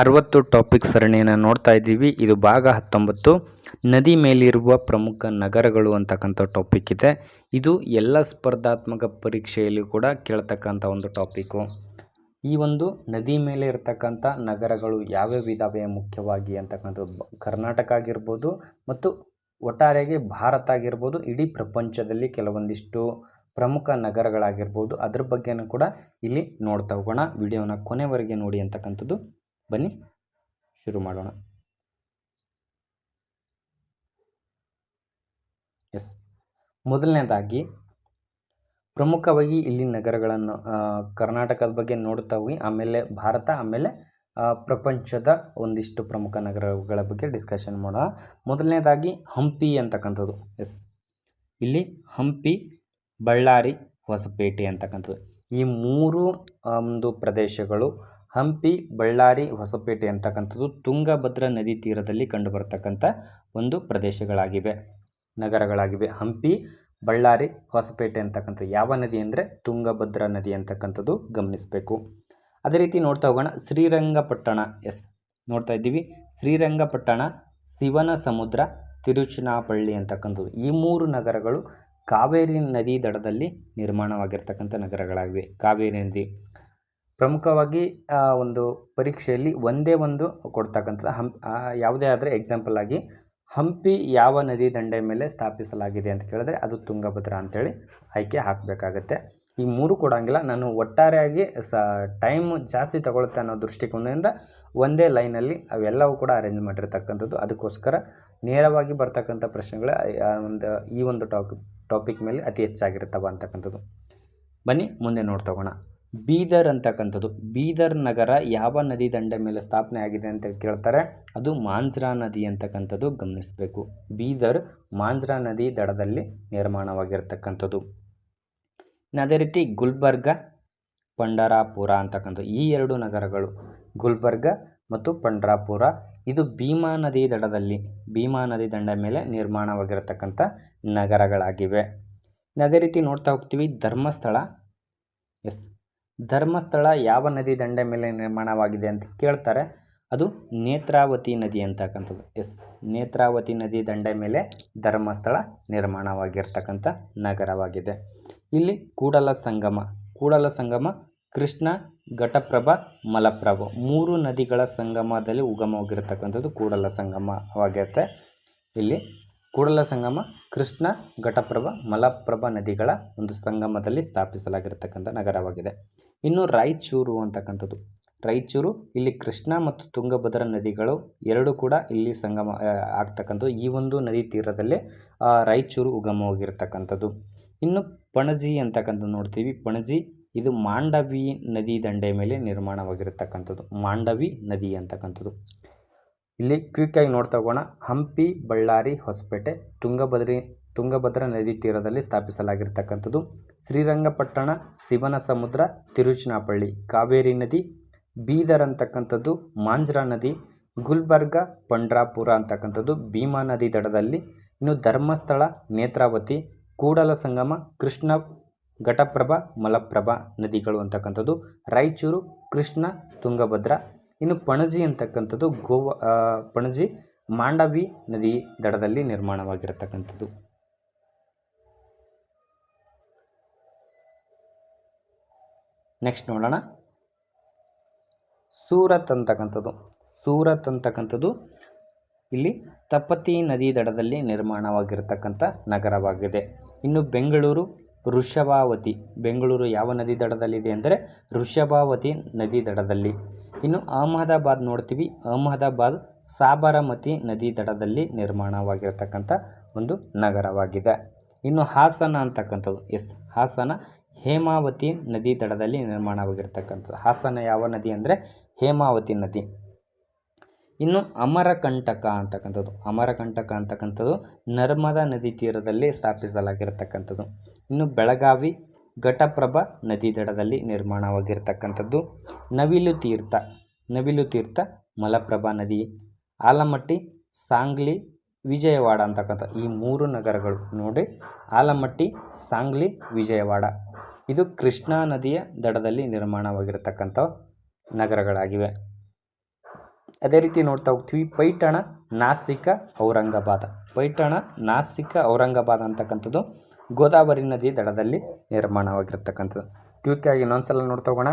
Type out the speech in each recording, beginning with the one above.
ಅರವತ್ತು ಟಾಪಿಕ್ ಸರಣಿಯನ್ನು ನೋಡ್ತಾ ಇದ್ದೀವಿ. ಇದು ಭಾಗ ಹತ್ತೊಂಬತ್ತು. ನದಿ ಮೇಲಿರುವ ಪ್ರಮುಖ ನಗರಗಳು ಅಂತಕ್ಕಂಥ ಟಾಪಿಕ್ ಇದೆ. ಇದು ಎಲ್ಲ ಸ್ಪರ್ಧಾತ್ಮಕ ಪರೀಕ್ಷೆಯಲ್ಲಿ ಕೂಡ ಕೇಳ್ತಕ್ಕಂಥ ಒಂದು ಟಾಪಿಕ್ಕು ಈ ಒಂದು ನದಿ ಮೇಲೆ ಇರತಕ್ಕಂಥ ನಗರಗಳು ಯಾವ್ಯಾವ ಇದ್ದಾವೆ ಮುಖ್ಯವಾಗಿ ಅಂತಕ್ಕಂಥದ್ದು ಕರ್ನಾಟಕ ಆಗಿರ್ಬೋದು ಮತ್ತು ಒಟ್ಟಾರೆಗೆ ಭಾರತ ಆಗಿರ್ಬೋದು, ಇಡೀ ಪ್ರಪಂಚದಲ್ಲಿ ಕೆಲವೊಂದಿಷ್ಟು ಪ್ರಮುಖ ನಗರಗಳಾಗಿರ್ಬೋದು. ಅದ್ರ ಬಗ್ಗೆನೂ ಕೂಡ ಇಲ್ಲಿ ನೋಡ್ತಾ ಹೋಗೋಣ. ವಿಡಿಯೋನ ಕೊನೆವರೆಗೆ ನೋಡಿ ಅಂತಕ್ಕಂಥದ್ದು ಬನ್ನಿ, ಶುರು ಮಾಡೋಣ. ಎಸ್ ಮೊದಲನೇದಾಗಿ, ಪ್ರಮುಖವಾಗಿ ಇಲ್ಲಿ ನಗರಗಳನ್ನು ಕರ್ನಾಟಕದ ಬಗ್ಗೆ ನೋಡ್ತಾ ಹೋಗಿ, ಆಮೇಲೆ ಭಾರತ, ಆಮೇಲೆ ಪ್ರಪಂಚದ ಒಂದಿಷ್ಟು ಪ್ರಮುಖ ನಗರಗಳ ಬಗ್ಗೆ ಡಿಸ್ಕಷನ್ ಮಾಡೋಣ. ಮೊದಲನೇದಾಗಿ, ಹಂಪಿ ಅಂತಕ್ಕಂಥದ್ದು. ಎಸ್ ಇಲ್ಲಿ ಹಂಪಿ, ಬಳ್ಳಾರಿ, ಹೊಸಪೇಟೆ ಅಂತಕ್ಕಂಥದ್ದು. ಈ ಮೂರು ಒಂದು ಪ್ರದೇಶಗಳು ಹಂಪಿ, ಬಳ್ಳಾರಿ, ಹೊಸಪೇಟೆ ಅಂತಕ್ಕಂಥದ್ದು ತುಂಗಭದ್ರಾ ನದಿ ತೀರದಲ್ಲಿ ಕಂಡುಬರ್ತಕ್ಕಂಥ ಒಂದು ಪ್ರದೇಶಗಳಾಗಿವೆ. ನಗರಗಳಾಗಿವೆ. ಹಂಪಿ, ಬಳ್ಳಾರಿ, ಹೊಸಪೇಟೆ ಅಂತಕ್ಕಂಥ ಯಾವ ನದಿ ಅಂದರೆ ತುಂಗಭದ್ರಾ ನದಿ ಅಂತಕ್ಕಂಥದ್ದು ಗಮನಿಸಬೇಕು. ಅದೇ ರೀತಿ ನೋಡ್ತಾ ಹೋಗೋಣ. ಶ್ರೀರಂಗಪಟ್ಟಣ, ಎಸ್, ನೋಡ್ತಾ ಇದ್ದೀವಿ. ಶ್ರೀರಂಗಪಟ್ಟಣ ಶಿವನ ಸಮುದ್ರ ತಿರುಚನಾಪಳ್ಳಿ ಅಂತಕ್ಕಂಥದ್ದು ಈ ಮೂರು ನಗರಗಳು ಕಾವೇರಿ ನದಿ ದಡದಲ್ಲಿ ನಿರ್ಮಾಣವಾಗಿರ್ತಕ್ಕಂಥ ನಗರಗಳಾಗಿವೆ. ಕಾವೇರಿ ನದಿ ಪ್ರಮುಖವಾಗಿ ಆ, ಒಂದು ಪರೀಕ್ಷೆಯಲ್ಲಿ ಒಂದೇ ಒಂದು ಕೊಡ್ತಕ್ಕಂಥದ್ದು. ಹಂ ಯಾವುದೇ ಆದರೆ ಎಕ್ಸಾಂಪಲ್ ಆಗಿ ಹಂಪಿ ಯಾವ ನದಿ ದಂಡೆ ಮೇಲೆ ಸ್ಥಾಪಿಸಲಾಗಿದೆ ಅಂತ ಕೇಳಿದ್ರೆ ಅದು ತುಂಗಭದ್ರಾ ಅಂತೇಳಿ ಆಯ್ಕೆ ಹಾಕಬೇಕಾಗತ್ತೆ. ಈ ಮೂರು ಕೊಡೋಂಗಿಲ್ಲ. ನಾನು ಒಟ್ಟಾರೆಯಾಗಿ ಸ ಟೈಮ್ ಜಾಸ್ತಿ ತಗೊಳುತ್ತೆ ಅನ್ನೋ ದೃಷ್ಟಿಕೋನದಿಂದ ಒಂದೇ ಲೈನಲ್ಲಿ ಅವೆಲ್ಲವೂ ಕೂಡ ಅರೇಂಜ್ ಮಾಡಿರ್ತಕ್ಕಂಥದ್ದು. ಅದಕ್ಕೋಸ್ಕರ ನೇರವಾಗಿ ಬರ್ತಕ್ಕಂಥ ಪ್ರಶ್ನೆಗಳು ಒಂದು ಈ ಒಂದು ಟಾಪಿಕ್ ಟಾಪಿಕ್ ಮೇಲೆ ಅತಿ ಹೆಚ್ಚಾಗಿರ್ತವೆ ಅಂತಕ್ಕಂಥದ್ದು. ಬನ್ನಿ ಮುಂದೆ ನೋಡ್ತಗೋಣ ಬೀದರ್ ಅಂತಕ್ಕಂಥದ್ದು. ಬೀದರ್ ನಗರ ಯಾವ ನದಿ ದಂಡೆ ಮೇಲೆ ಸ್ಥಾಪನೆ ಆಗಿದೆ ಅಂತ ಕೇಳ್ತಾರೆ. ಅದು ಮಾಂಜ್ರಾ ನದಿ ಅಂತಕ್ಕಂಥದ್ದು ಗಮನಿಸಬೇಕು. ಬೀದರ್ ಮಾಂಜ್ರಾ ನದಿ ದಡದಲ್ಲಿ ನಿರ್ಮಾಣವಾಗಿರ್ತಕ್ಕಂಥದ್ದು. ಅದೇ ರೀತಿ ಗುಲ್ಬರ್ಗ, ಪಂಡರಾಪುರ ಅಂತಕ್ಕಂಥದ್ದು. ಈ ಎರಡು ನಗರಗಳು, ಗುಲ್ಬರ್ಗ ಮತ್ತು ಪಂಡರಾಪುರ, ಇದು ಭೀಮಾ ನದಿ ದಡದಲ್ಲಿ, ಭೀಮಾ ನದಿ ದಂಡ ಮೇಲೆ ನಿರ್ಮಾಣವಾಗಿರತಕ್ಕಂಥ ನಗರಗಳಾಗಿವೆ. ಅದೇ ರೀತಿ ನೋಡ್ತಾ ಹೋಗ್ತೀವಿ, ಧರ್ಮಸ್ಥಳ. ಎಸ್. ಧರ್ಮಸ್ಥಳ ಯಾವ ನದಿ ದಂಡೆ ಮೇಲೆ ನಿರ್ಮಾಣವಾಗಿದೆ ಅಂತ ಕೇಳ್ತಾರೆ. ಅದು ನೇತ್ರಾವತಿ ನದಿ ಅಂತಕ್ಕಂಥದ್ದು. ಎಸ್, ನೇತ್ರಾವತಿ ನದಿ ದಂಡೆ ಮೇಲೆ ಧರ್ಮಸ್ಥಳ ನಿರ್ಮಾಣವಾಗಿರ್ತಕ್ಕಂಥ ನಗರವಾಗಿದೆ. ಇಲ್ಲಿ ಕೂಡಲ ಸಂಗಮ ಕೂಡಲ ಸಂಗಮ, ಕೃಷ್ಣ, ಘಟಪ್ರಭ, ಮಲಪ್ರಭ ಮೂರು ನದಿಗಳ ಸಂಗಮದಲ್ಲಿ ಉಗಮವಾಗಿರ್ತಕ್ಕಂಥದ್ದು ಕೂಡಲ ಸಂಗಮವಾಗಿರುತ್ತೆ. ಇಲ್ಲಿ ಕೂಡಲ ಸಂಗಮ ಕೃಷ್ಣ ಘಟಪ್ರಭ ಮಲಪ್ರಭಾ ನದಿಗಳ ಒಂದು ಸಂಗಮದಲ್ಲಿ ಸ್ಥಾಪಿಸಲಾಗಿರತಕ್ಕಂಥ ನಗರವಾಗಿದೆ. ಇನ್ನು ರಾಯಚೂರು ಅಂತಕ್ಕಂಥದ್ದು. ರಾಯಚೂರು, ಇಲ್ಲಿ ಕೃಷ್ಣ ಮತ್ತು ತುಂಗಭದ್ರಾ ನದಿಗಳು ಎರಡು ಕೂಡ ಇಲ್ಲಿ ಸಂಗಮ ಆಗ್ತಕ್ಕಂಥದ್ದು. ಈ ಒಂದು ನದಿ ತೀರದಲ್ಲೇ ರಾಯಚೂರು ಉಗಮವಾಗಿರ್ತಕ್ಕಂಥದ್ದು. ಇನ್ನು ಪಣಜಿ ಅಂತಕ್ಕಂಥದ್ದು ನೋಡ್ತೀವಿ. ಪಣಜಿ, ಇದು ಮಾಂಡವಿ ನದಿ ದಂಡೆ ಮೇಲೆ ನಿರ್ಮಾಣವಾಗಿರತಕ್ಕಂಥದ್ದು. ಮಾಂಡವಿ ನದಿ ಅಂತಕ್ಕಂಥದ್ದು. ಇಲ್ಲಿ ಕ್ವಿಕ್ಕಾಗಿ ನೋಡ್ತಾ ಹೋಗೋಣ. ಹಂಪಿ ಬಳ್ಳಾರಿ ಹೊಸಪೇಟೆ ತುಂಗಭದ್ರಿ, ತುಂಗಭದ್ರಾ ನದಿ ತೀರದಲ್ಲಿ ಸ್ಥಾಪಿಸಲಾಗಿರ್ತಕ್ಕಂಥದ್ದು. ಶ್ರೀರಂಗಪಟ್ಟಣ ಶಿವನ ಸಮುದ್ರ ತಿರುಚನಾಪಳ್ಳಿ ಕಾವೇರಿ ನದಿ, ಬೀದರ್ ಅಂತಕ್ಕಂಥದ್ದು, ಮಾಂಜ್ರಾ ನದಿ, ಗುಲ್ಬರ್ಗ, ಪಂಡ್ರಾಪುರ ಅಂತಕ್ಕಂಥದ್ದು ಭೀಮಾ ನದಿ ದಡದಲ್ಲಿ. ಇನ್ನು ಧರ್ಮಸ್ಥಳ, ನೇತ್ರಾವತಿ, ಕೂಡಲ ಸಂಗಮ, ಕೃಷ್ಣ ಘಟಪ್ರಭಾ, ಮಲಪ್ರಭಾ ನದಿಗಳು ಅಂತಕ್ಕಂಥದ್ದು. ರಾಯಚೂರು, ಕೃಷ್ಣ, ತುಂಗಭದ್ರಾ ಇನ್ನು ಪಣಜಿ ಅಂತಕ್ಕಂಥದ್ದು ಗೋವಾ ಪಣಜಿ ಮಾಂಡವಿ ನದಿ ದಡದಲ್ಲಿ ನಿರ್ಮಾಣವಾಗಿರತಕ್ಕಂಥದ್ದು. ನೆಕ್ಸ್ಟ್ ನೋಡೋಣ. ಸೂರತ್ ಅಂತಕ್ಕಂಥದ್ದು ಸೂರತ್ ಅಂತಕ್ಕಂಥದ್ದು ಇಲ್ಲಿ ತಪತಿ ನದಿ ದಡದಲ್ಲಿ ನಿರ್ಮಾಣವಾಗಿರತಕ್ಕಂಥ ನಗರವಾಗಿದೆ. ಇನ್ನು ಬೆಂಗಳೂರು ವೃಷಭಾವತಿ ಬೆಂಗಳೂರು ಯಾವ ನದಿ ದಡದಲ್ಲಿದೆ ಅಂದರೆ ವೃಷಭಾವತಿ ನದಿ ದಡದಲ್ಲಿ. ಇನ್ನು ಅಹಮದಾಬಾದ್ ನೋಡ್ತೀವಿ. ಅಹಮದಾಬಾದ್ ಸಾಬರಮತಿ ನದಿ ದಡದಲ್ಲಿ ನಿರ್ಮಾಣವಾಗಿರತಕ್ಕಂಥ ಒಂದು ನಗರವಾಗಿದೆ. ಇನ್ನು ಹಾಸನ ಅಂತಕ್ಕಂಥದ್ದು. ಎಸ್, ಹಾಸನ. ಹೇಮಾವತಿ ನದಿ ದಡದಲ್ಲಿ ನಿರ್ಮಾಣವಾಗಿರ್ತಕ್ಕಂಥದ್ದು. ಹಾಸನ ಯಾವ ನದಿ ಅಂದರೆ ಹೇಮಾವತಿ ನದಿ. ಇನ್ನು ಅಮರಕಂಟಕ ಅಂತಕ್ಕಂಥದ್ದು. ಅಮರಕಂಟಕ ಅಂತಕ್ಕಂಥದ್ದು ನರ್ಮದಾ ನದಿ ತೀರದಲ್ಲಿ ಸ್ಥಾಪಿಸಲಾಗಿರತಕ್ಕಂಥದ್ದು. ಇನ್ನು ಬೆಳಗಾವಿ ಘಟಪ್ರಭಾ ನದಿ ದಡದಲ್ಲಿ ನಿರ್ಮಾಣವಾಗಿರ್ತಕ್ಕಂಥದ್ದು ನವಿಲು ತೀರ್ಥ ನವಿಲು ತೀರ್ಥ ಮಲಪ್ರಭಾ ನದಿ. ಆಲಮಟ್ಟಿ, ಸಾಂಗ್ಲಿ, ವಿಜಯವಾಡ ಅಂತಕ್ಕಂಥ ಈ ಮೂರು ನಗರಗಳು ನೋಡಿ. ಆಲಮಟ್ಟಿ, ಸಾಂಗ್ಲಿ, ವಿಜಯವಾಡ. ಇದು ಕೃಷ್ಣಾ ನದಿಯ ದಡದಲ್ಲಿ ನಿರ್ಮಾಣವಾಗಿರತಕ್ಕಂಥ ನಗರಗಳಾಗಿವೆ. ಅದೇ ರೀತಿ ನೋಡ್ತಾ ಹೋಗ್ತೀವಿ, ಪೈಠಣ ನಾಸಿಕ ಔರಂಗಾಬಾದ. ಪೈಠಣ ನಾಸಿಕ ಔರಂಗಾಬಾದ ಅಂತಕ್ಕಂಥದ್ದು ಗೋದಾವರಿ ನದಿ ದಡದಲ್ಲಿ ನಿರ್ಮಾಣವಾಗಿರ್ತಕ್ಕಂಥದ್ದು. ಕ್ವಿಕ್ಕಾಗಿ ಇನ್ನೊಂದ್ಸಲ ನೋಡ್ತಾ ಹೋಗೋಣ.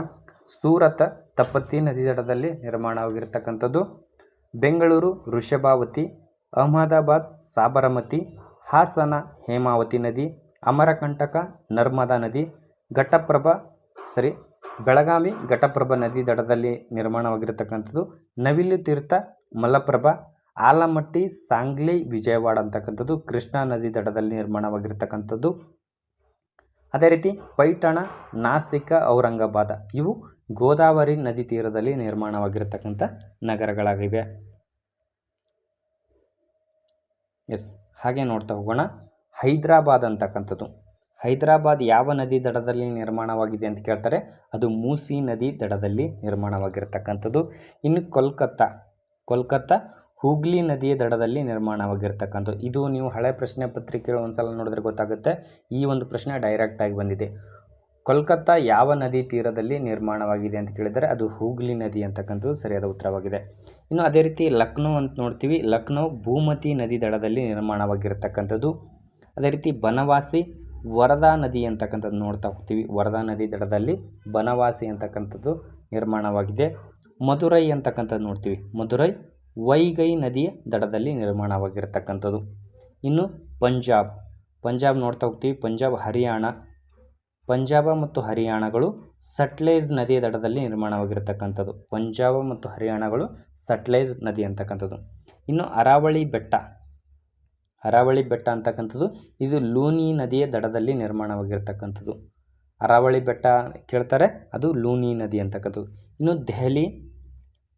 ಸೂರತ ತಪ್ಪತ್ತಿ ನದಿ ದಡದಲ್ಲಿ ನಿರ್ಮಾಣವಾಗಿರ್ತಕ್ಕಂಥದ್ದು. ಬೆಂಗಳೂರು ವೃಷಭಾವತಿ ಅಹಮದಾಬಾದ್, ಸಾಬರಮತಿ, ಹಾಸನ, ಹೇಮಾವತಿ ನದಿ, ಅಮರಕಂಟಕ, ನರ್ಮದಾ ನದಿ, ಘಟಪ್ರಭ, ಸರಿ, ಬೆಳಗಾವಿ ಘಟಪ್ರಭ ನದಿ ದಡದಲ್ಲಿ ನಿರ್ಮಾಣವಾಗಿರತಕ್ಕಂಥದ್ದು. ನವಿಲು ತೀರ್ಥ, ಮಲಪ್ರಭಾ ಆಲಮಟ್ಟಿ, ಸಾಂಗ್ಲಿ, ವಿಜಯವಾಡ ಅಂತಕ್ಕಂಥದ್ದು ಕೃಷ್ಣಾ ನದಿ ದಡದಲ್ಲಿ ನಿರ್ಮಾಣವಾಗಿರ್ತಕ್ಕಂಥದ್ದು. ಅದೇ ರೀತಿ ಪೈಠಣ, ನಾಸಿಕ, ಔರಂಗಾಬಾದ ಇವು ಗೋದಾವರಿ ನದಿ ತೀರದಲ್ಲಿ ನಿರ್ಮಾಣವಾಗಿರತಕ್ಕಂಥ ನಗರಗಳಾಗಿವೆ. ಎಸ್, ಹಾಗೆ ನೋಡ್ತಾ ಹೋಗೋಣ. ಹೈದರಾಬಾದ್ ಅಂತಕ್ಕಂಥದ್ದು. ಹೈದರಾಬಾದ್ ಯಾವ ನದಿ ದಡದಲ್ಲಿ ನಿರ್ಮಾಣವಾಗಿದೆ ಅಂತ ಕೇಳ್ತಾರೆ. ಅದು ಮೂಸಿ ನದಿ ದಡದಲ್ಲಿ ನಿರ್ಮಾಣವಾಗಿರತಕ್ಕಂಥದ್ದು. ಇನ್ನು ಕೋಲ್ಕತ್ತಾ. ಕೋಲ್ಕತ್ತಾ ಹೂಗ್ಲಿ ನದಿಯ ದಡದಲ್ಲಿ ನಿರ್ಮಾಣವಾಗಿರ್ತಕ್ಕಂಥದ್ದು. ಇದು ನೀವು ಹಳೆ ಪ್ರಶ್ನೆ ಪತ್ರಿಕೆಗಳು ಒಂದ್ಸಲ ನೋಡಿದ್ರೆ ಗೊತ್ತಾಗುತ್ತೆ. ಈ ಒಂದು ಪ್ರಶ್ನೆ ಡೈರೆಕ್ಟಾಗಿ ಬಂದಿದೆ. ಕೋಲ್ಕತ್ತಾ ಯಾವ ನದಿ ತೀರದಲ್ಲಿ ನಿರ್ಮಾಣವಾಗಿದೆ ಅಂತ ಕೇಳಿದರೆ ಅದು ಹೂಗ್ಲಿ ನದಿ ಅಂತಕ್ಕಂಥದ್ದು ಸರಿಯಾದ ಉತ್ತರವಾಗಿದೆ. ಇನ್ನು ಅದೇ ರೀತಿ ಲಕ್ನೋ ಅಂತ ನೋಡ್ತೀವಿ. ಲಕ್ನೋ ಭೂಮತಿ ನದಿ ದಡದಲ್ಲಿ ನಿರ್ಮಾಣವಾಗಿರ್ತಕ್ಕಂಥದ್ದು. ಅದೇ ರೀತಿ ಬನವಾಸಿ ವರದಾ ನದಿ ಅಂತಕ್ಕಂಥದ್ದು ನೋಡ್ತಾ ಹೋಗ್ತೀವಿ. ವರದಾ ನದಿ ದಡದಲ್ಲಿ ಬನವಾಸಿ ಅಂತಕ್ಕಂಥದ್ದು ನಿರ್ಮಾಣವಾಗಿದೆ. ಮಧುರೈ ಅಂತಕ್ಕಂಥದ್ದು ನೋಡ್ತೀವಿ. ಮಧುರೈ ವೈಗೈ ನದಿಯ ದಡದಲ್ಲಿ ನಿರ್ಮಾಣವಾಗಿರತಕ್ಕಂಥದ್ದು. ಇನ್ನು ಪಂಜಾಬ್. ಪಂಜಾಬ್ ನೋಡ್ತಾ ಹೋಗ್ತೀವಿ. ಪಂಜಾಬ್, ಹರಿಯಾಣ. ಪಂಜಾಬ ಮತ್ತು ಹರಿಯಾಣಗಳು ಸಟ್ಲೇಜ್ ನದಿಯ ದಡದಲ್ಲಿ ನಿರ್ಮಾಣವಾಗಿರ್ತಕ್ಕಂಥದ್ದು. ಪಂಜಾಬ ಮತ್ತು ಹರಿಯಾಣಗಳು ಸಟ್ಲೇಜ್ ನದಿ ಅಂತಕ್ಕಂಥದ್ದು. ಇನ್ನು ಅರಾವಳಿ ಬೆಟ್ಟ. ಅರಾವಳಿ ಬೆಟ್ಟ ಅಂತಕ್ಕಂಥದ್ದು ಇದು ಲೂನಿ ನದಿಯ ದಡದಲ್ಲಿ ನಿರ್ಮಾಣವಾಗಿರ್ತಕ್ಕಂಥದ್ದು. ಅರಾವಳಿ ಬೆಟ್ಟ ಕೇಳ್ತಾರೆ, ಅದು ಲೂನಿ ನದಿ ಅಂತಕ್ಕಂಥದ್ದು. ಇನ್ನು ದೆಹಲಿ,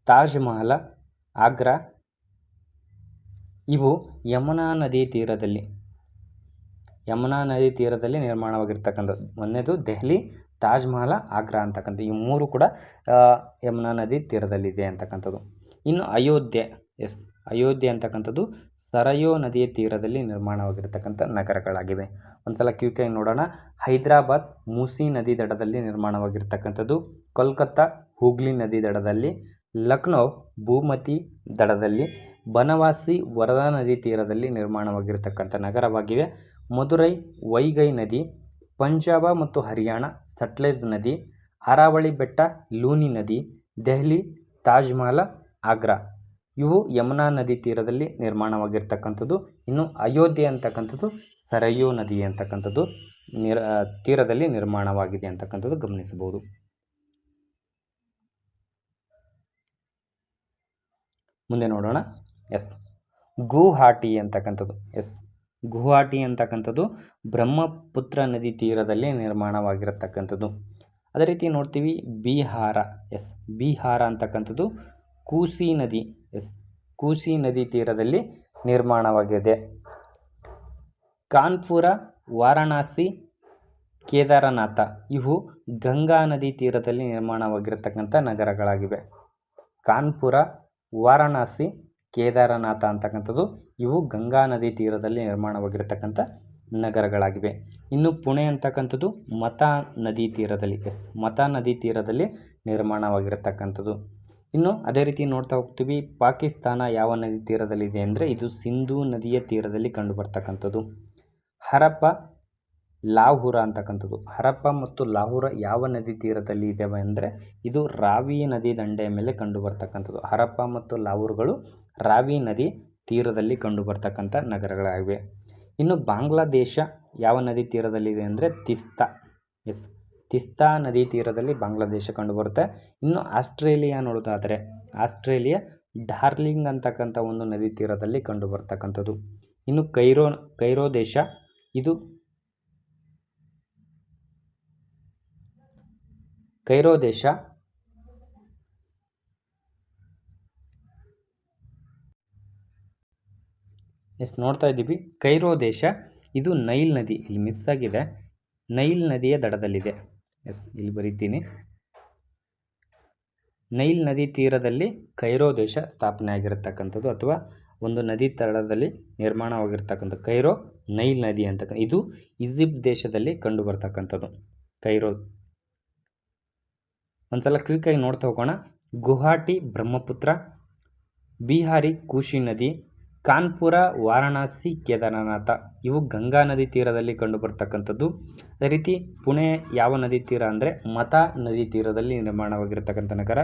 ತಾಜ್ ಮಹಲ ಆಗ್ರಾ? ಇವು ಯಮುನಾ ನದಿ ತೀರದಲ್ಲಿ, ಯಮುನಾ ನದಿ ತೀರದಲ್ಲಿ ನಿರ್ಮಾಣವಾಗಿರ್ತಕ್ಕಂಥದ್ದು. ಮೊನ್ನೆದು ದೆಹಲಿ, ತಾಜ್ ಮಹಲ, ಆಗ್ರಾ ಅಂತಕ್ಕಂಥ ಈ ಮೂರು ಕೂಡ ಯಮುನಾ ನದಿ ತೀರದಲ್ಲಿದೆ ಅಂತಕ್ಕಂಥದ್ದು. ಇನ್ನು ಅಯೋಧ್ಯೆ, ಎಸ್, ಅಯೋಧ್ಯೆ ಅಂತಕ್ಕಂಥದ್ದು ಸರಯೋ ನದಿಯ ತೀರದಲ್ಲಿ ನಿರ್ಮಾಣವಾಗಿರ್ತಕ್ಕಂಥ ನಗರಗಳಾಗಿವೆ. ಒಂದು ಸಲ ಕೆ ನೋಡೋಣ. ಹೈದರಾಬಾದ್, ಮೂಸಿ ನದಿ ದಡದಲ್ಲಿ ನಿರ್ಮಾಣವಾಗಿರ್ತಕ್ಕಂಥದ್ದು. ಕೋಲ್ಕತ್ತಾ, ಹೂಗ್ಲಿ ನದಿ ದಡದಲ್ಲಿ ಲಕ್ನೋ, ಭೂಮತಿ ದಡದಲ್ಲಿ ಬನವಾಸಿ ವರದಾ ನದಿ ತೀರದಲ್ಲಿ ನಿರ್ಮಾಣವಾಗಿರತಕ್ಕಂಥ ನಗರವಾಗಿವೆ. ಮಧುರೈ, ವೈಗೈ ನದಿ, ಪಂಜಾಬ ಮತ್ತು ಹರಿಯಾಣ, ಸಟ್ಲೇಜ್ ನದಿ, ಅರಾವಳಿ ಬೆಟ್ಟ, ಲೂನಿ ನದಿ, ದೆಹಲಿ, ತಾಜ್ ಮಹಲ್, ಆಗ್ರಾ. ಇವು ಯಮುನಾ ನದಿ ತೀರದಲ್ಲಿ ನಿರ್ಮಾಣವಾಗಿರ್ತಕ್ಕಂಥದ್ದು. ಇನ್ನು ಅಯೋಧ್ಯೆ ಅಂತಕ್ಕಂಥದ್ದು ಸರಯೂ ನದಿ ಅಂತಕ್ಕಂಥದ್ದು ನಿರ ತೀರದಲ್ಲಿ ನಿರ್ಮಾಣವಾಗಿದೆ ಅಂತಕ್ಕಂಥದ್ದು ಗಮನಿಸಬಹುದು. ಮುಂದೆ ನೋಡೋಣ. ಎಸ್. ಗುವಾಹಟಿ ಅಂತಕ್ಕಂಥದ್ದು. ಎಸ್. ಗುವಾಹಟಿ ಅಂತಕ್ಕಂಥದ್ದು ಬ್ರಹ್ಮಪುತ್ರ ನದಿ ತೀರದಲ್ಲಿ ನಿರ್ಮಾಣವಾಗಿರತಕ್ಕಂಥದ್ದು. ಅದೇ ರೀತಿ ನೋಡ್ತೀವಿ ಬಿಹಾರ. ಎಸ್. ಬಿಹಾರ ಅಂತಕ್ಕಂಥದ್ದು ಕೂಸಿ ನದಿ. ಎಸ್. ಕೂಸಿ ನದಿ ತೀರದಲ್ಲಿ ನಿರ್ಮಾಣವಾಗಿದೆ. ಕಾನ್ಪುರ, ವಾರಣಾಸಿ, ಕೇದಾರನಾಥ ಇವು ಗಂಗಾ ನದಿ ತೀರದಲ್ಲಿ ನಿರ್ಮಾಣವಾಗಿರತಕ್ಕಂಥ ನಗರಗಳಾಗಿವೆ. ಕಾನ್ಪುರ ವಾರಣಾಸಿ, ಕೇದಾರನಾಥ ಅಂತಕ್ಕಂಥದ್ದು, ಇವು ಗಂಗಾ ನದಿ ತೀರದಲ್ಲಿ ನಿರ್ಮಾಣವಾಗಿರತಕ್ಕಂಥ ನಗರಗಳಾಗಿವೆ. ಇನ್ನು ಪುಣೆ ಅಂತಕ್ಕಂಥದ್ದು ಮತಾ ನದಿ ತೀರದಲ್ಲಿ, ಎಸ್, ಮತಾ ನದಿ ತೀರದಲ್ಲಿ ನಿರ್ಮಾಣವಾಗಿರತಕ್ಕಂಥದ್ದು. ಇನ್ನು ಅದೇ ರೀತಿ ನೋಡ್ತಾ ಹೋಗ್ತೀವಿ, ಪಾಕಿಸ್ತಾನ ಯಾವ ನದಿ ತೀರದಲ್ಲಿದೆ ಅಂದರೆ ಇದು ಸಿಂಧೂ ನದಿಯ ತೀರದಲ್ಲಿ ಕಂಡುಬರ್ತಕ್ಕಂಥದ್ದು. ಹರಪ್ಪ ಲಾಹುರ ಅಂತಕ್ಕಂಥದ್ದು. ಹರಪ್ಪ ಮತ್ತು ಲಾಹುರ ಯಾವ ನದಿ ತೀರದಲ್ಲಿ ಇದ್ದಾವೆ ಅಂದರೆ ಇದು ರಾವಿ ನದಿ ದಂಡೆಯ ಮೇಲೆ ಕಂಡುಬರ್ತಕ್ಕಂಥದ್ದು. ಹರಪ್ಪ ಮತ್ತು ಲಾಹುರ್ಗಳು ರಾವಿ ನದಿ ತೀರದಲ್ಲಿ ಕಂಡುಬರ್ತಕ್ಕಂಥ ನಗರಗಳಾಗಿವೆ. ಇನ್ನು ಬಾಂಗ್ಲಾದೇಶ ಯಾವ ನದಿ ತೀರದಲ್ಲಿದೆ ಅಂದರೆ ತಿಸ್ತಾ. ಎಸ್, ತಿಸ್ತಾ ನದಿ ತೀರದಲ್ಲಿ ಬಾಂಗ್ಲಾದೇಶ ಕಂಡುಬರುತ್ತೆ. ಇನ್ನು ಆಸ್ಟ್ರೇಲಿಯಾ ನೋಡೋದಾದರೆ ಆಸ್ಟ್ರೇಲಿಯಾ ಡಾರ್ಲಿಂಗ್ ಅಂತಕ್ಕಂಥ ಒಂದು ನದಿ ತೀರದಲ್ಲಿ ಕಂಡುಬರ್ತಕ್ಕಂಥದ್ದು. ಇನ್ನು ಕೈರೋ ಕೈರೋ ದೇಶ ಇದು ಕೈರೋ ದೇಶ. ಎಸ್, ನೋಡ್ತಾ ಇದ್ದೀವಿ. ಕೈರೋ ದೇಶ. ಇದು ನೈಲ್ ನದಿ. ಇಲ್ಲಿ ಮಿಸ್ ಆಗಿದೆ. ನೈಲ್ ನದಿಯ ದಡದಲ್ಲಿದೆ. ಎಸ್, ಇಲ್ಲಿ ಬರೀತೀನಿ. ನೈಲ್ ನದಿ ತೀರದಲ್ಲಿ ಕೈರೋ ದೇಶ ಸ್ಥಾಪನೆ ಆಗಿರತಕ್ಕಂಥದ್ದು ಅಥವಾ ಒಂದು ನದಿ ತಳದಲ್ಲಿ ನಿರ್ಮಾಣವಾಗಿರ್ತಕ್ಕಂಥ ಕೈರೋ ನೈಲ್ ನದಿ ಅಂತಕ್ಕ ಇದು ಈಜಿಪ್ಟ್ ದೇಶದಲ್ಲಿ ಕಂಡು ಬರ್ತಕ್ಕಂಥದ್ದು ಕೈರೋ ಒಂದು ಸಲ ಕ್ವಿಕ್ಕಾಗಿ ನೋಡ್ತಾ ಹೋಗೋಣ. ಗುವಾಹಟಿ, ಬ್ರಹ್ಮಪುತ್ರ, ಬಿಹಾರಿ, ಕೂಶಿ ನದಿ, ಕಾನ್ಪುರ, ವಾರಣಾಸಿ, ಕೇದಾರನಾಥ. ಇವು ಗಂಗಾ ನದಿ ತೀರದಲ್ಲಿ ಕಂಡುಬರ್ತಕ್ಕಂಥದ್ದು. ಅದೇ ರೀತಿ ಪುಣೆ ಯಾವ ನದಿ ತೀರ ಅಂದರೆ ಮತಾ ನದಿ ತೀರದಲ್ಲಿ ನಿರ್ಮಾಣವಾಗಿರ್ತಕ್ಕಂಥ ನಗರ.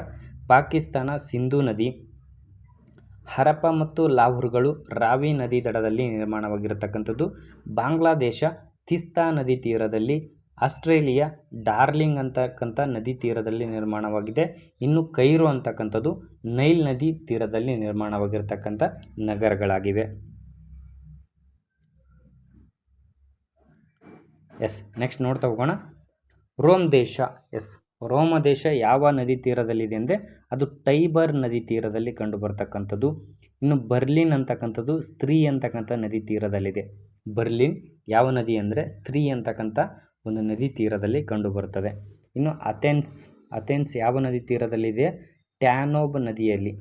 ಪಾಕಿಸ್ತಾನ, ಸಿಂಧೂ ನದಿ ಹರಪ್ಪ ಮತ್ತು ಲಾಹೋರ್ಗಳು ರಾವಿ ನದಿ ದಡದಲ್ಲಿ ನಿರ್ಮಾಣವಾಗಿರತಕ್ಕಂಥದ್ದು. ಬಾಂಗ್ಲಾದೇಶ, ತಿಸ್ತಾ ನದಿ ತೀರದಲ್ಲಿ ಆಸ್ಟ್ರೇಲಿಯಾ ಡಾರ್ಲಿಂಗ್ ಅಂತಕ್ಕಂಥ ನದಿ ತೀರದಲ್ಲಿ ನಿರ್ಮಾಣವಾಗಿದೆ. ಇನ್ನು ಕೈರೋ ಅಂತಕ್ಕಂಥದ್ದು ನೈಲ್ ನದಿ ತೀರದಲ್ಲಿ ನಿರ್ಮಾಣವಾಗಿರ್ತಕ್ಕಂಥ ನಗರಗಳಾಗಿವೆ. ಎಸ್, ನೆಕ್ಸ್ಟ್ ನೋಡ್ತಾ ಹೋಗೋಣ. ರೋಮ್ ದೇಶ, ಎಸ್, ರೋಮ ದೇಶ ಯಾವ ನದಿ ತೀರದಲ್ಲಿದೆ ಅಂದರೆ ಅದು ಟೈಬರ್ ನದಿ ತೀರದಲ್ಲಿ ಕಂಡುಬರ್ತಕ್ಕಂಥದ್ದು. ಇನ್ನು ಬರ್ಲಿನ್ ಅಂತಕ್ಕಂಥದ್ದು ಸ್ತ್ರೀ ಅಂತಕ್ಕಂಥ ನದಿ ತೀರದಲ್ಲಿದೆ. ಬರ್ಲಿನ್ ಯಾವ ನದಿ ಅಂದರೆ ಸ್ತ್ರೀ ಅಂತಕ್ಕಂಥ ಒಂದು ನದಿ ತೀರದಲ್ಲಿ ಕಂಡುಬರುತ್ತದೆ. ಇನ್ನು ಅಥೆನ್ಸ್ ಅಥೆನ್ಸ್ ಯಾವ ನದಿ ತೀರದಲ್ಲಿದೆ ಟ್ಯಾನೋಬ್ ನದಿಯಲ್ಲಿ.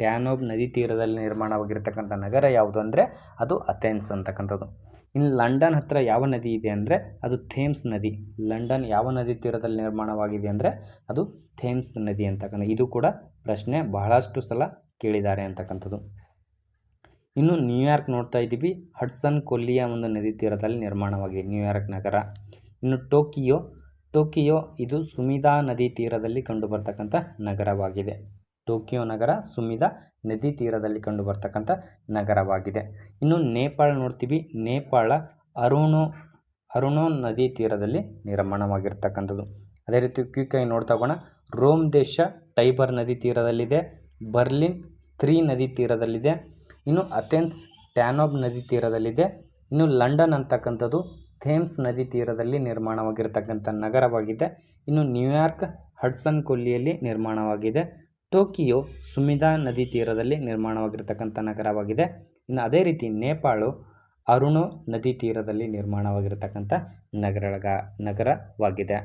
ಟ್ಯಾನೋಬ್ ನದಿ ತೀರದಲ್ಲಿ ನಿರ್ಮಾಣವಾಗಿರ್ತಕ್ಕಂಥ ನಗರ ಯಾವುದು ಅಂದರೆ ಅದು ಅಥೆನ್ಸ್ ಅಂತಕ್ಕಂಥದ್ದು. ಇನ್ನು ಲಂಡನ್ ಹತ್ತಿರ ಯಾವ ನದಿ ಇದೆ ಅಂದರೆ ಅದು ಥೇಮ್ಸ್ ನದಿ. ಲಂಡನ್ ಯಾವ ನದಿ ತೀರದಲ್ಲಿ ನಿರ್ಮಾಣವಾಗಿದೆ ಅಂದರೆ ಅದು ಥೇಮ್ಸ್ ನದಿ ಅಂತಕ್ಕಂಥ, ಇದು ಕೂಡ ಪ್ರಶ್ನೆ ಬಹಳಷ್ಟು ಸಲ ಕೇಳಿದ್ದಾರೆ ಅಂತಕ್ಕಂಥದ್ದು. ಇನ್ನು ನ್ಯೂಯಾರ್ಕ್ ನೋಡ್ತಾ ಇದ್ದೀವಿ. ಹಡ್ಸನ್ ಕೊಲ್ಲಿಯ ಒಂದು ನದಿ ತೀರದಲ್ಲಿ ನಿರ್ಮಾಣವಾಗಿದೆ ನ್ಯೂಯಾರ್ಕ್ ನಗರ. ಇನ್ನು ಟೋಕಿಯೋ ಟೋಕಿಯೋ ಇದು ಸುಮಿದಾ ನದಿ ತೀರದಲ್ಲಿ ಕಂಡುಬರ್ತಕ್ಕಂಥ ನಗರವಾಗಿದೆ. ಟೋಕಿಯೋ ನಗರ ಸುಮಿದಾ ನದಿ ತೀರದಲ್ಲಿ ಕಂಡುಬರ್ತಕ್ಕಂಥ ನಗರವಾಗಿದೆ. ಇನ್ನು ನೇಪಾಳ ನೋಡ್ತೀವಿ. ನೇಪಾಳ ಅರುಣೋ ಅರುಣೋ ನದಿ ತೀರದಲ್ಲಿ ನಿರ್ಮಾಣವಾಗಿರ್ತಕ್ಕಂಥದ್ದು. ಅದೇ ರೀತಿ ಕ್ವಿಕ್ಕಾಗಿ ನೋಡ್ತಾ ಹೋಗೋಣ. ರೋಮ್ ದೇಶ ಟೈಬರ್ ನದಿ ತೀರದಲ್ಲಿದೆ. ಬರ್ಲಿನ್ ಸ್ತ್ರೀ ನದಿ ತೀರದಲ್ಲಿದೆ. ಇನ್ನು ಅಥೆನ್ಸ್ ಟ್ಯಾನೋಬ್ ನದಿ ತೀರದಲ್ಲಿದೆ. ಇನ್ನು ಲಂಡನ್ ಅಂತಕ್ಕಂಥದ್ದು ಥೇಮ್ಸ್ ನದಿ ತೀರದಲ್ಲಿ ನಿರ್ಮಾಣವಾಗಿರತಕ್ಕಂಥ ನಗರವಾಗಿದೆ. ಇನ್ನು ನ್ಯೂಯಾರ್ಕ್ ಹಡ್ಸನ್ ಕೊಲ್ಲಿಯಲ್ಲಿ ನಿರ್ಮಾಣವಾಗಿದೆ. ಟೋಕಿಯೋ ಸುಮಿದಾ ನದಿ ತೀರದಲ್ಲಿ ನಿರ್ಮಾಣವಾಗಿರತಕ್ಕಂಥ ನಗರವಾಗಿದೆ. ಇನ್ನು ಅದೇ ರೀತಿ ನೇಪಾಳು ಅರುಣೋ ನದಿ ತೀರದಲ್ಲಿ ನಿರ್ಮಾಣವಾಗಿರತಕ್ಕಂಥ ನಗರಗ ನಗರವಾಗಿದೆ.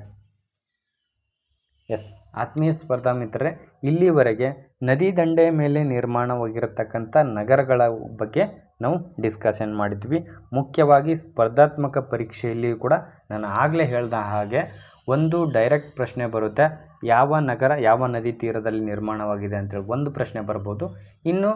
ಎಸ್, ಆತ್ಮೀಯ ಸ್ಪರ್ಧಾ ಮಿತ್ರರೇ, ಇಲ್ಲಿವರೆಗೆ ನದಿ ದಂಡೆಯ ಮೇಲೆ ನಿರ್ಮಾಣವಾಗಿರತಕ್ಕಂಥ ನಗರಗಳ ಬಗ್ಗೆ ನಾವು ಡಿಸ್ಕಷನ್ ಮಾಡಿದ್ವಿ. ಮುಖ್ಯವಾಗಿ ಸ್ಪರ್ಧಾತ್ಮಕ ಪರೀಕ್ಷೆಯಲ್ಲಿಯೂ ಕೂಡ ನಾನು ಆಗಲೇ ಹೇಳಿದ ಹಾಗೆ ಒಂದು ಡೈರೆಕ್ಟ್ ಪ್ರಶ್ನೆ ಬರುತ್ತೆ. ಯಾವ ನಗರ, ಯಾವ ನದಿ ತೀರದಲ್ಲಿ ನಿರ್ಮಾಣವಾಗಿದೆ ಅಂತೇಳಿ ಒಂದು ಪ್ರಶ್ನೆ ಬರ್ಬೋದು. ಇನ್ನು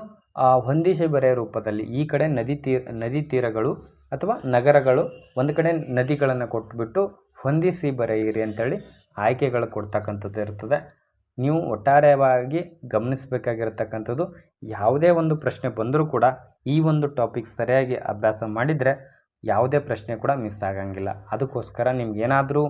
ಹೊಂದಿಸಿ ಬರೆಯ ರೂಪದಲ್ಲಿ ಈ ಕಡೆ ನದಿ ತೀರ, ನದಿ ತೀರಗಳು ಅಥವಾ ನಗರಗಳು ಒಂದು ಕಡೆ ನದಿಗಳನ್ನು ಕೊಟ್ಬಿಟ್ಟು ಹೊಂದಿಸಿ ಬರೆಯಿರಿ ಅಂತೇಳಿ ಆಯ್ಕೆಗಳು ಕೊಡ್ತಕ್ಕಂಥದ್ದು ಇರ್ತದೆ. ನೀವು ಒಟ್ಟಾರೆಯಾಗಿ ಗಮನಿಸಬೇಕಾಗಿರತಕ್ಕಂಥದ್ದು, ಯಾವುದೇ ಒಂದು ಪ್ರಶ್ನೆ ಬಂದರೂ ಕೂಡ ಈ ಒಂದು ಟಾಪಿಕ್ ಸರಿಯಾಗಿ ಅಭ್ಯಾಸ ಮಾಡಿದರೆ ಯಾವುದೇ ಪ್ರಶ್ನೆ ಕೂಡ ಮಿಸ್ ಆಗಂಗಿಲ್ಲ. ಅದಕ್ಕೋಸ್ಕರ ನಿಮ್ಗೇನಾದರೂ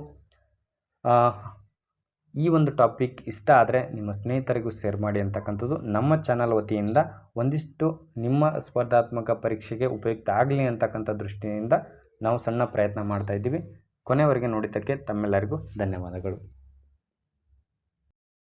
ಈ ಒಂದು ಟಾಪಿಕ್ ಇಷ್ಟ ಆದರೆ ನಿಮ್ಮ ಸ್ನೇಹಿತರಿಗೂ ಶೇರ್ ಮಾಡಿ ಅಂತಕ್ಕಂಥದ್ದು ನಮ್ಮ ಚಾನಲ್ ವತಿಯಿಂದ ಒಂದಿಷ್ಟು ನಿಮ್ಮ ಸ್ಪರ್ಧಾತ್ಮಕ ಪರೀಕ್ಷೆಗೆ ಉಪಯುಕ್ತ ಆಗಲಿ ಅಂತಕ್ಕಂಥ ದೃಷ್ಟಿಯಿಂದ ನಾವು ಸಣ್ಣ ಪ್ರಯತ್ನ ಮಾಡ್ತಾಯಿದ್ದೀವಿ ಕೊನೆವರೆಗೆ ನೋಡಿದ್ದಕ್ಕೆ ತಮ್ಮೆಲ್ಲರಿಗೂ ಧನ್ಯವಾದಗಳು.